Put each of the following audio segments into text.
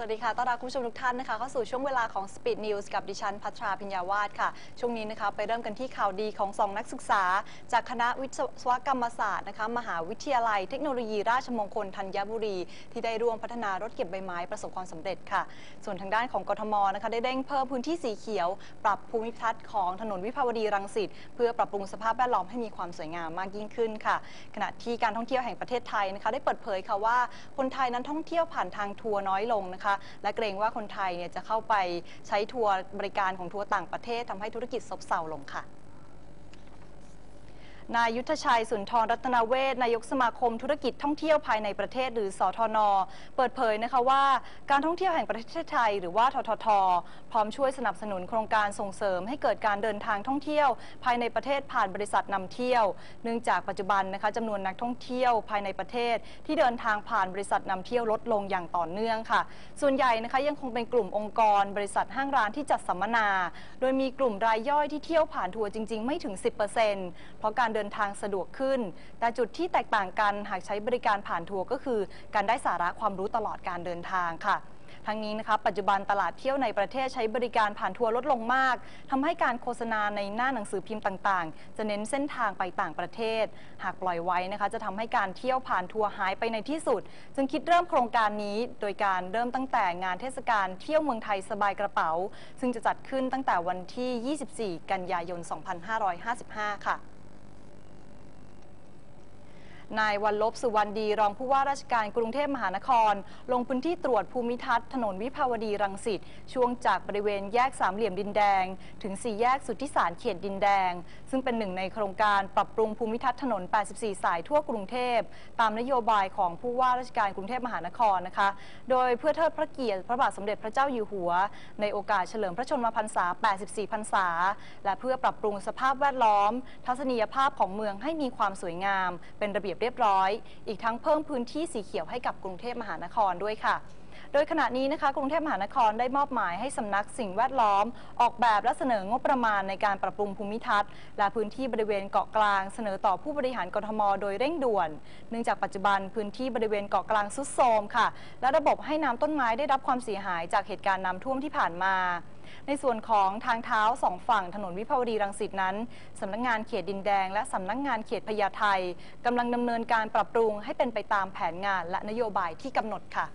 สวัสดีค่ะ ต้อนรับคุณผู้ชมทุกท่านนะคะเข้าสู่ช่วงเวลาของ Speed News กับดิฉันพัทราพิญญาวาสค่ะ ช่วงนี้นะคะไปเริ่มกันที่ข่าวดีของสองนักศึกษา จากคณะวิศวกรรมศาสตร์นะคะมหาวิทยาลัยเทคโนโลยีราชมงคลธัญบุรี ที่ได้ร่วมพัฒนารถเก็บใบไม้ประสบความสำเร็จค่ะ ส่วนทางด้านของกทมนะคะได้เร่งเพิ่มพื้นที่สีเขียว ปรับภูมิทัศน์ของถนนวิภาวดีรังสิตเพื่อปรับปรุงสภาพแวดล้อมให้มีความสวยงามมากยิ่งขึ้นค่ะ ขณะที่การท่องเที่ยวแห่งประเทศไทยนะคะได้เปิดเผยค่ะว่าคนไทยนั้นท่องเที่ยวผ่านทางทัวร์น้อยลงนะคะและเกรงว่าคนไทยเนี่ยจะเข้าไปใช้ทัวร์บริการของทัวร์ต่างประเทศทำให้ธุรกิจซบเซาลงค่ะ นายยุทธชัยสุนทรรัตนเวชนายกสมาคมธุรกิจท่องเที่ยวภายในประเทศหรือสทน เปิดเผยนะคะว่า การท่องเที่ยวแห่งประเทศไทย หรือว่าททท พร้อมช่วยสนับสนุนโครงการส่งเสริมให้เกิดการเดินทางท่องเที่ยว ภายในประเทศผ่านบริษัทนำเที่ยว เนื่องจากปัจจุบันนะคะจำนวนนักท่องเที่ยวภายในประเทศ ที่เดินทางผ่านบริษัทนำเที่ยวลดลงอย่างต่อเนื่องค่ะ ส่วนใหญ่นะคะยังคงเป็นกลุ่มองค์กร บริษัทห้างร้านที่จัดสัมมนา โดยมีกลุ่มรายย่อยที่เที่ยวผ่านทัวร์จริง ๆ ไม่ถึง 10%เพราะการเดินทางสะดวกขึ้น แต่จุดที่แตกต่างกันหากใช้บริการผ่านทัวร์ก็คือ การได้สาระความรู้ตลอดการเดินทางค่ะทั้งนี้นะคะปัจจุบันตลาดเที่ยวในประเทศใช้บริการผ่านทัวร์ลดลงมากทำให้การโฆษณาในหน้าหนังสือพิมพ์ต่างๆ จะเน้นเส้นทางไปต่างประเทศ หากปล่อยไว้นะคะจะทำให้การเที่ยวผ่านทัวร์หายไปในที่สุด จึงคิดเริ่มโครงการนี้ โดยการเริ่มตั้งแต่งานเทศกาลเที่ยวเมืองไทยสบายกระเป๋า ซึ่งจะจัดขึ้นตั้งแต่วันที่ 24 กันยายน 2555 ค่ะ นายวันลบสุวรรณดีรองผู้ว่าราชการกรุงเทพมหานคร ลงพื้นที่ตรวจภูมิทัศน์ถนนวิภาวดีรังสิตช่วงจากบริเวณแยกสามเหลี่ยมดินแดง ถึงสี่แยกสุทธิสารเขตดินแดง ซึ่งเป็นหนึ่งในโครงการปรับปรุงภูมิทัศน์ถนน 84 สายทั่วกรุงเทพ ตามนโยบายของผู้ว่าราชการกรุงเทพมหานครนะคะ โดยเพื่อเทิดพระเกียรติพระบาทสมเด็จพระเจ้าอยู่หัว ในโอกาสเฉลิมพระชนมพรรษา 84 พรรษา และเพื่อปรับปรุงสภาพแวดล้อม ทัศนียภาพของเมืองให้มีความสวยงาม เป็นระเบียบเรียบร้อย อีกทั้งเพิ่มพื้นที่สีเขียวให้กับกรุงเทพมหานครด้วยค่ะ โดยขณะนี้นะคะ กรุงเทพมหานครได้มอบหมายให้สำนักสิ่งแวดล้อม ออกแบบและเสนองบประมาณในการปรับปรุงภูมิทัศน์และพื้นที่บริเวณเกาะกลาง เสนอต่อผู้บริหารกรทม โดยเร่งด่วน เนื่องจากปัจจุบันพื้นที่บริเวณเกาะกลางสุดโทรมค่ะ และระบบให้น้ำต้นไม้ได้รับความเสียหายจากเหตุการณ์น้ำท่วมที่ผ่านมา ในส่วนของทางเท้าสองฝั่งถนนวิภาวดีรังสิตนั้นสำนักงานเขตดินแดง และสำนักงานเขตพญาไทกำลังดำเนินการปรับปรุงให้เป็นไปตามแผนงานและนโยบายที่กำหนดค่ะ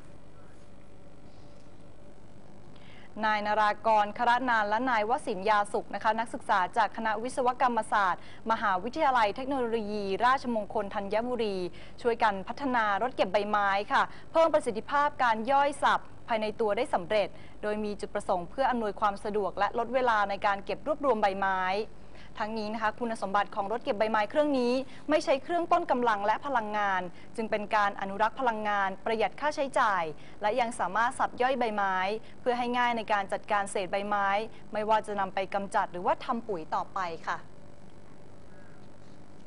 นายนารากรคระนานและนายวสินยาสุขนะคะ นักศึกษาจากคณะวิศวกรรมศาสตร์ มหาวิทยาลัยเทคโนโลยี ราชมงคลธัญบุรี ช่วยกันพัฒนารถเก็บใบไม้ค่ะ เพิ่มประสิทธิภาพการย่อยสับ ภายในตัวได้สำเร็จ โดยมีจุดประสงค์เพื่ออำนวยความสะดวกและลดเวลาในการเก็บรวบรวมใบไม้ทั้งนี้นะคะคุณสมบัติของรถเก็บใบไม้เครื่องนี้ ไม่ใช้เครื่องต้นกำลังและพลังงาน จึงเป็นการอนุรักษ์พลังงาน ประหยัดค่าใช้จ่าย และยังสามารถสับย่อยใบไม้ เพื่อให้ง่ายในการจัดการเศษใบไม้ ไม่ว่าจะนำไปกำจัดหรือว่าทำปุ๋ยต่อไปค่ะ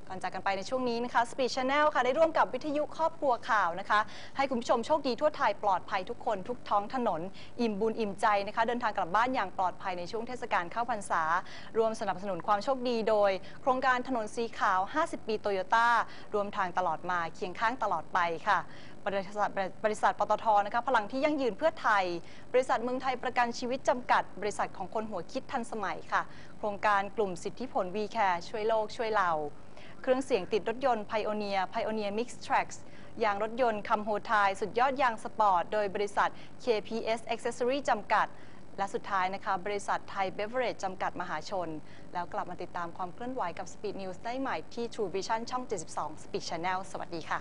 ก่อนจากกันไปในช่วงนี้นะคะ Speed Channel ค่ะได้ร่วมกับวิทยุครอบครัวข่าวนะคะ ให้คุณผู้ชมโชคดีทั่วไทยปลอดภัยทุกคนทุกท้องถนน อิ่มบุญอิ่มใจนะคะ เดินทางกลับบ้านอย่างปลอดภัยในช่วงเทศกาลเข้าพรรษา รวมสนับสนุนความโชคดีโดย โครงการถนนสีขาว 50 ปีโตโยต้ารวมทางตลอดมาเคียงข้างตลอดไปค่ะบริษัทบริษัทปตทนะคะพลังที่ยั่งยืนเพื่อไทย บริษัทเมืองไทยประกันชีวิตจำกัด บริษัทของคนหัวคิดทันสมัยค่ะ โครงการกลุ่มสิทธิผล v c a r e ช่วยโลกช่วยเรา เครื่องเสียงติดรถยนต์ Pioneer Pioneer Mix Tracks ยางรถยนต์คัมโฮไทยสุดยอดยางสปอร์ต โดยบริษัท KPS Accessory จำกัด และสุดท้ายนะคะ บริษัทไทยเบเวอร์เรจจำกัดมหาชน แล้วกลับมาติดตามความเคลื่อนไหวกับ Speed News ได้ใหม่ที่ True Vision ช่อง 72 Speed Channel สวัสดีค่ะ